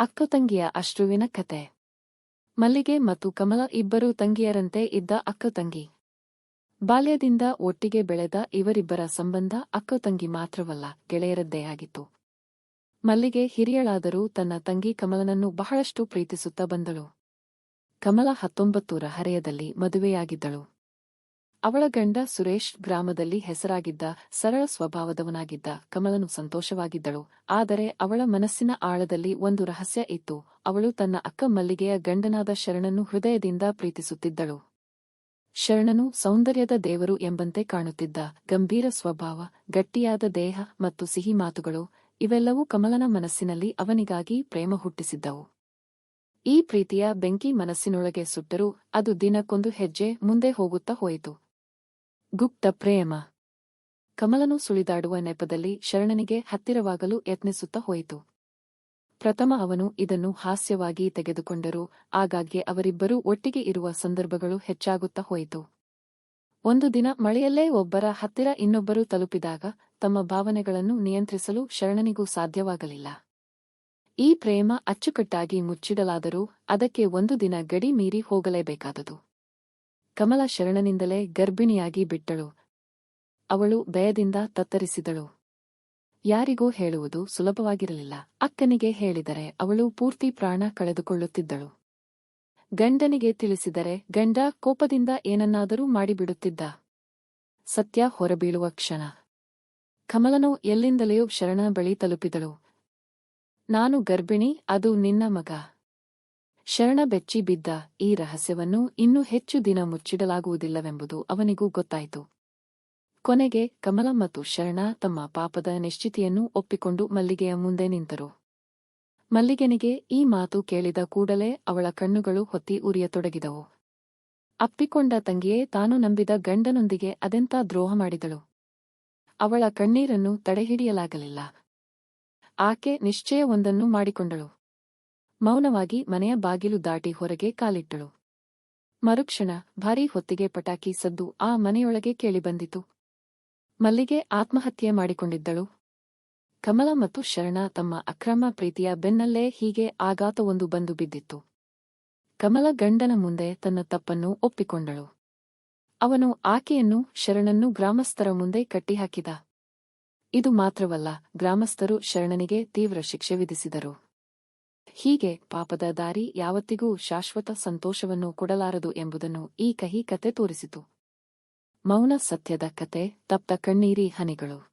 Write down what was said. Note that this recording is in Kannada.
ಅಕ್ಕ ತಂಗಿಯ ಅಶ್ರುವಿನ ಕತೆ. ಮಲ್ಲಿಗೆ ಮತ್ತು ಕಮಲ ಇಬ್ಬರು ತಂಗಿಯರಂತೆ ಇದ್ದ ಅಕ್ಕ ತಂಗಿ. ಬಾಲ್ಯದಿಂದ ಒಟ್ಟಿಗೆ ಬೆಳೆದ ಇವರಿಬ್ಬರ ಸಂಬಂಧ ಅಕ್ಕ ತಂಗಿ ಮಾತ್ರವಲ್ಲ, ಗೆಳೆಯರದ್ದೇ ಆಗಿತ್ತು. ಮಲ್ಲಿಗೆ ಹಿರಿಯಳಾದರೂ ತನ್ನ ತಂಗಿ ಕಮಲನನ್ನು ಬಹಳಷ್ಟು ಪ್ರೀತಿಸುತ್ತಾ ಬಂದಳು. ಕಮಲ ಹತ್ತೊಂಬತ್ತೂರ ಹರೆಯದಲ್ಲಿ ಮದುವೆಯಾಗಿದ್ದಳು. ಅವಳ ಗಂಡ ಸುರೇಶ್ ಗ್ರಾಮದಲ್ಲಿ ಹೆಸರಾಗಿದ್ದ ಸರಳ ಸ್ವಭಾವದವನಾಗಿದ್ದ ಕಮಲನು ಸಂತೋಷವಾಗಿದ್ದಳು. ಆದರೆ ಅವಳ ಮನಸ್ಸಿನ ಆಳದಲ್ಲಿ ಒಂದು ರಹಸ್ಯ ಇತ್ತು. ಅವಳು ತನ್ನ ಅಕ್ಕ ಮಲ್ಲಿಗೆಯ ಗಂಡನಾದ ಶರಣನ್ನು ಹೃದಯದಿಂದ ಪ್ರೀತಿಸುತ್ತಿದ್ದಳು. ಶರಣನು ಸೌಂದರ್ಯದ ದೇವರು ಎಂಬಂತೆ ಕಾಣುತ್ತಿದ್ದ ಗಂಭೀರ ಸ್ವಭಾವ, ಗಟ್ಟಿಯಾದ ದೇಹ ಮತ್ತು ಸಿಹಿ ಮಾತುಗಳು, ಇವೆಲ್ಲವೂ ಕಮಲನ ಮನಸ್ಸಿನಲ್ಲಿ ಅವನಿಗಾಗಿ ಪ್ರೇಮ ಹುಟ್ಟಿಸಿದ್ದವು. ಈ ಪ್ರೀತಿಯ ಬೆಂಕಿ ಮನಸ್ಸಿನೊಳಗೆ ಸುಟ್ಟರೂ ಅದು ದಿನಕ್ಕೊಂದು ಹೆಜ್ಜೆ ಮುಂದೆ ಹೋಗುತ್ತಾ ಹೋಯಿತು. ಗುಪ್ತ ಪ್ರೇಮ. ಕಮಲನು ಸುಳಿದಾಡುವ ನೆಪದಲ್ಲಿ ಶರಣನಿಗೆ ಹತ್ತಿರವಾಗಲು ಯತ್ನಿಸುತ್ತಾ ಹೋಯಿತು. ಪ್ರಥಮ ಅವನು ಇದನ್ನು ಹಾಸ್ಯವಾಗಿ ತೆಗೆದುಕೊಂಡರು, ಆಗಾಗ್ಗೆ ಅವರಿಬ್ಬರೂ ಒಟ್ಟಿಗೆ ಇರುವ ಸಂದರ್ಭಗಳು ಹೆಚ್ಚಾಗುತ್ತಾ ಹೋಯಿತು. ಒಂದು ದಿನ ಮಳೆಯಲ್ಲೇ ಒಬ್ಬರ ಹತ್ತಿರ ಇನ್ನೊಬ್ಬರು ತಲುಪಿದಾಗ ತಮ್ಮ ಭಾವನೆಗಳನ್ನು ನಿಯಂತ್ರಿಸಲು ಶರಣನಿಗೂ ಸಾಧ್ಯವಾಗಲಿಲ್ಲ. ಈ ಪ್ರೇಮ ಅಚ್ಚುಕಟ್ಟಾಗಿ ಮುಚ್ಚಿಡಲಾದರೂ ಅದಕ್ಕೆ ಒಂದು ದಿನ ಗಡಿ ಮೀರಿ ಹೋಗಲೇಬೇಕಾದುದು. ಕಮಲ ಶರಣನಿಂದಲೇ ಗರ್ಭಿಣಿಯಾಗಿ ಬಿಟ್ಟಳು. ಅವಳು ಭಯದಿಂದ ತತ್ತರಿಸಿದಳು. ಯಾರಿಗೂ ಹೇಳುವುದು ಸುಲಭವಾಗಿರಲಿಲ್ಲ. ಅಕ್ಕನಿಗೆ ಹೇಳಿದರೆ ಅವಳು ಪೂರ್ತಿ ಪ್ರಾಣ ಕಳೆದುಕೊಳ್ಳುತ್ತಿದ್ದಳು. ಗಂಡನಿಗೆ ತಿಳಿಸಿದರೆ ಗಂಡ ಕೋಪದಿಂದ ಏನನ್ನಾದರೂ ಮಾಡಿಬಿಡುತ್ತಿದ್ದ. ಸತ್ಯ ಹೊರಬೀಳುವ ಕ್ಷಣ. ಕಮಲನು ಎಲ್ಲಿಂದಲೆಯೂ ಶರಣನ ಬಳಿ ತಲುಪಿದಳು. ನಾನು ಗರ್ಭಿಣಿ, ಅದು ನಿನ್ನ ಮಗ. ಶರಣ ಬೆಚ್ಚಿ ಬಿದ್ದ ಈ ರಹಸ್ಯವನ್ನು ಇನ್ನೂ ಹೆಚ್ಚು ದಿನ ಮುಚ್ಚಿಡಲಾಗುವುದಿಲ್ಲವೆಂಬುದು ಅವನಿಗೂ ಗೊತ್ತಾಯಿತು. ಕೊನೆಗೆ ಕಮಲ ಮತ್ತು ಶರಣ ತಮ್ಮ ಪಾಪದ ನಿಶ್ಚಿತಿಯನ್ನು ಒಪ್ಪಿಕೊಂಡು ಮಲ್ಲಿಗೆಯ ಮುಂದೆ ನಿಂತರು. ಮಲ್ಲಿಗೆನಿಗೆ ಈ ಮಾತು ಕೇಳಿದ ಕೂಡಲೇ ಅವಳ ಕಣ್ಣುಗಳು ಹೊತ್ತಿ ಉರಿಯತೊಡಗಿದವು. ಅಪ್ಪಿಕೊಂಡ ತಂಗಿಯೇ, ತಾನು ನಂಬಿದ ಗಂಡನೊಂದಿಗೆ ಅದೆಂತ ದ್ರೋಹ ಮಾಡಿದಳು? ಅವಳ ಕಣ್ಣೀರನ್ನು ತಡೆಹಿಡಿಯಲಾಗಲಿಲ್ಲ. ಆಕೆ ನಿಶ್ಚಯವೊಂದನ್ನು ಮಾಡಿಕೊಂಡಳು. ಮೌನವಾಗಿ ಮನೆಯ ಬಾಗಿಲು ದಾಟಿ ಹೊರಗೆ ಕಾಲಿಟ್ಟಳು. ಮರುಕ್ಷಣ ಭಾರೀ ಹೊತ್ತಿಗೆ ಪಟಾಕಿ ಸದ್ದು ಆ ಮನೆಯೊಳಗೆ ಕೇಳಿಬಂದಿತು. ಮಲ್ಲಿಗೆ ಆತ್ಮಹತ್ಯೆ ಮಾಡಿಕೊಂಡಿದ್ದಳು. ಕಮಲ ಮತ್ತು ಶರಣ ತಮ್ಮ ಅಕ್ರಮ ಪ್ರೀತಿಯ ಬೆನ್ನಲ್ಲೇ ಹೀಗೆ ಆಘಾತವೊಂದು ಬಂದು ಬಿದ್ದಿತ್ತು. ಕಮಲ ಗಂಡನ ಮುಂದೆ ತನ್ನ ತಪ್ಪನ್ನು ಒಪ್ಪಿಕೊಂಡಳು. ಅವನು ಆಕೆಯನ್ನು ಶರಣನ್ನು ಗ್ರಾಮಸ್ಥರ ಮುಂದೆ ಕಟ್ಟಿಹಾಕಿದ. ಇದು ಮಾತ್ರವಲ್ಲ, ಗ್ರಾಮಸ್ಥರು ಶರಣನಿಗೆ ತೀವ್ರ ಶಿಕ್ಷೆ ವಿಧಿಸಿದರು. ಹೀಗೆ ಪಾಪದ ದಾರಿ ಯಾವತ್ತಿಗೂ ಶಾಶ್ವತ ಸಂತೋಷವನ್ನು ಕೊಡಲಾರದು ಎಂಬುದನ್ನು ಈ ಕಹಿ ಕತೆ ತೋರಿಸಿತು. ಮೌನ ಸತ್ಯದ ಕತೆ, ತಪ್ತ ಕಣ್ಣೀರಿ ಹನಿಗಳು.